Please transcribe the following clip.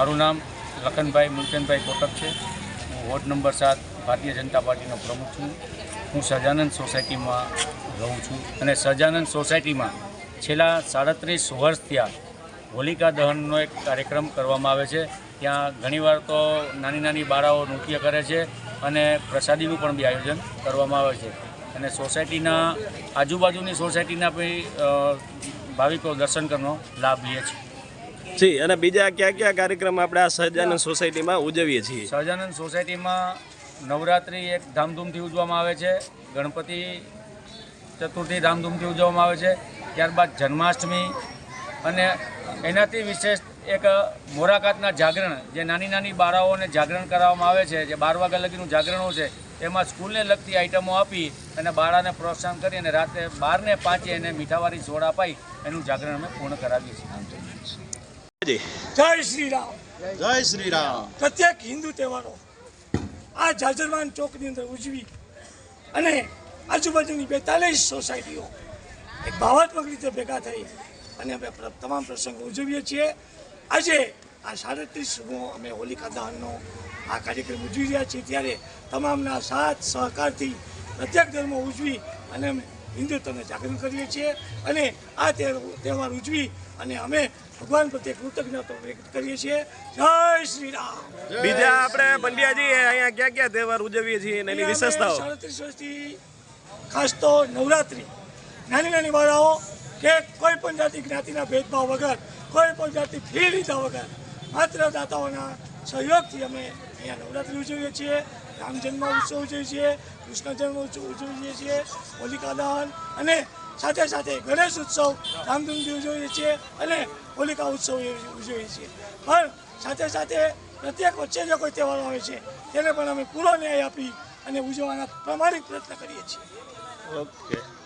મારું નામ લખનભાઈ મુલચંદભાઈ કોટક છે. હું વોર્ડ નંબર સાત ભારતીય જનતા પાર્ટીનો પ્રમુખ છું. હું સજાનંદ સોસાયટીમાં રહું છું અને સજાનંદ સોસાયટીમાં છેલ્લા સાડત્રીસ વર્ષ ત્યાં હોલિકા દહનનો એક કાર્યક્રમ કરવામાં આવે છે. ત્યાં ઘણીવાર તો નાની નાની બાળાઓ નૃત્ય કરે છે અને પ્રસાદીનું પણ બી આયોજન કરવામાં આવે છે. અને સોસાયટીના આજુબાજુની સોસાયટીના બી ભાવિકો દર્શન કરવાનો લાભ લે છે. જી, અને બીજા કયા કયા કાર્યક્રમ આપણે આ સહજાનંદ સોસાયટીમાં ઉજવીએ છીએ? સહજાનંદ સોસાયટીમાં નવરાત્રિ એક ધામધૂમથી ઉજવવામાં આવે છે, ગણપતિ ચતુર્થી ધામધૂમથી ઉજવવામાં આવે છે, ત્યારબાદ જન્માષ્ટમી, અને એનાથી વિશેષ એક મોરાકાતના જાગરણ, જે નાની નાની બાળાઓને જાગરણ કરાવવામાં આવે છે, જે બાર વાગ્યા લગીનું જાગરણો છે, એમાં સ્કૂલને લગતી આઈટમો આપી અને બાળાને પ્રોત્સાહન કરી અને રાત્રે બારને પાંચે એને મીઠાવાળી જોડા પાઈ એનું જાગરણ અમે પૂર્ણ કરાવીએ છીએ. જય શ્રી રામ જય શ્રી રામ પ્રત્યેક હિન્દુ તહેવારો આ જાજરવાન ચોકની અંદર ઉજવી અને આજુબાજુની બેતાલીસ સોસાયટીઓ એક ભાવાત્મક રીતે ભેગા થઈ અને અમે તમામ પ્રસંગો ઉજવીએ છીએ. આજે આ સાડત્રીસમો અમે હોલિકા દહનનો આ કાર્યક્રમ ઉજવી રહ્યા છીએ. ત્યારે તમામના સાથ સહકારથી પ્રત્યેક ધર્મો ઉજવી અને અમે હિન્દુત્વને જાગૃત કરીએ છીએ અને આ તહેવાર ઉજવી અને અમે ભગવાન પ્રત્યે કૃતજ્ઞતા વ્યક્ત કરીએ છીએ. જય શ્રી રામ. બીજા આપણે પંડ્યાજી અહીંયા ક્યાં ક્યાં તહેવાર ઉજવીએ છીએ એની વિશેષતાઓ? સાડત્રીસ વર્ષથી ખાસ તો નવરાત્રિ. નાની નાની બાળાઓ કે કોઈ પણ જાતિ જ્ઞાતિના ભેદભાવ વગર કોઈ પણ જાતિ ફી લીધા વગર માત્ર દાતાઓના સહયોગથી અમે અહીંયા નવરાત્રી ઉજવીએ છીએ, રામ જન્મ ઉત્સવ ઉજવીએ છીએ, કૃષ્ણ જન્મ ઉત્સવ ઉજવીએ છીએ, હોલિકા દહન અને સાથે સાથે ગણેશ ઉત્સવ ધામધૂમથી ઉજવીએ છીએ અને હોલિકા ઉત્સવ ઉજવીએ છીએ. પણ સાથે સાથે પ્રત્યેક વચ્ચે જે કોઈ તહેવારો આવે છે, તેને પણ અમે પૂરો ન્યાય આપી અને ઉજવવાના પ્રામાણિક પ્રયત્ન કરીએ છીએ. ઓકે.